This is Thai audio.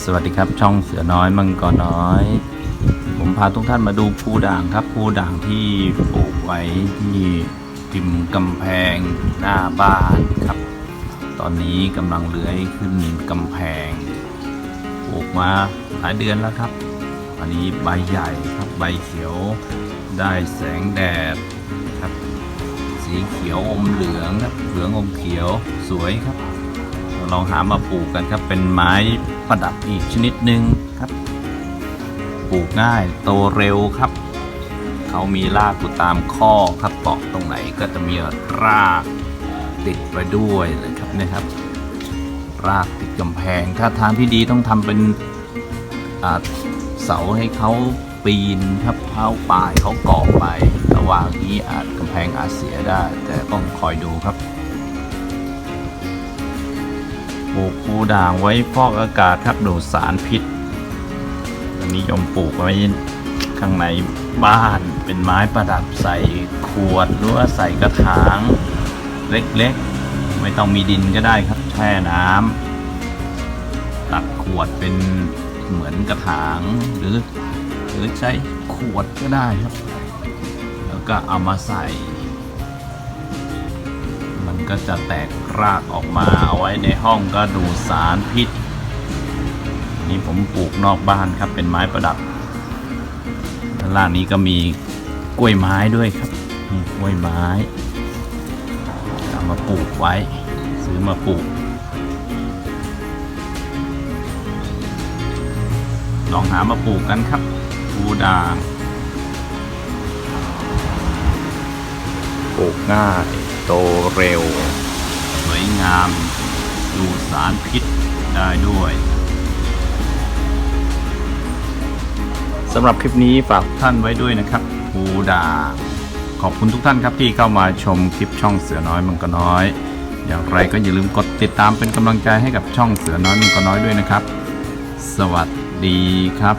สวัสดีครับช่องเสือน้อยมังกรน้อย ผมพาทุกท่านมาดูภูด่างครับภูด่างที่ปลูกไว้ที่ริมกำแพงหน้าบ้านครับ ตอนนี้กำลังเลื้อยขึ้นกำแพงปลูกมาหลายเดือนแล้วครับ อันนี้ใบใหญ่ครับใบเขียวได้แสงแดดครับ สีเขียวอมเหลืองครับเหลืองอมเขียวสวยครับ ลองหามาปลูกกันครับเป็นไม้ ประดับอีกชนิดหนึ่งครับ ปลูกง่ายโตเร็วครับ เขามีรากอยู่ตามข้อครับเกาะตรงไหนก็จะมีรากติดไปด้วยนะครับนะครับ รากติดกำแพง ถ้าทางที่ดีต้องทำเป็นเสาให้เขาปีนครับเขาป่ายเขาเกาะไป ระหว่างนี้อาจกำแพงอาจเสียได้ แต่ต้องคอยดูครับ ปลูกปูด่างไว้ฟอกอากาศครับดูดสารพิษนิยมปลูกไว้ข้างในบ้านเป็นไม้ประดับใส่ขวดหรือว่าใส่กระถางเล็กๆ ไม่ต้องมีดินก็ได้ครับแช่น้ำตัดขวดเป็นเหมือนกระถางหรือ หรือใช้ขวดก็ได้ครับ แล้วก็เอามาใส่ ก็จะแตกรากออกมาเอาไว้ในห้องก็ดูสารพิษ นี่ผมปลูกนอกบ้านครับเป็นไม้ประดับด้านล่างนี้ก็มีกล้วยไม้ด้วยครับนี่กล้วยไม้เอามาปลูกไว้ ซื้อมาปลูก ลองหามาปลูกกันครับปูด่างปลูกง่าย โตเร็ว สวยงาม ดูสารพิษได้ด้วยสำหรับคลิปนี้ฝากท่านไว้ด้วยนะครับปูดา ขอบคุณทุกท่านครับที่เข้ามาชมคลิปช่องเสือน้อยมังกรน้อย อย่างไรก็อย่าลืมกดติดตามเป็นกำลังใจให้กับช่องเสือน้อยมังกรน้อยด้วยนะครับ สวัสดีครับ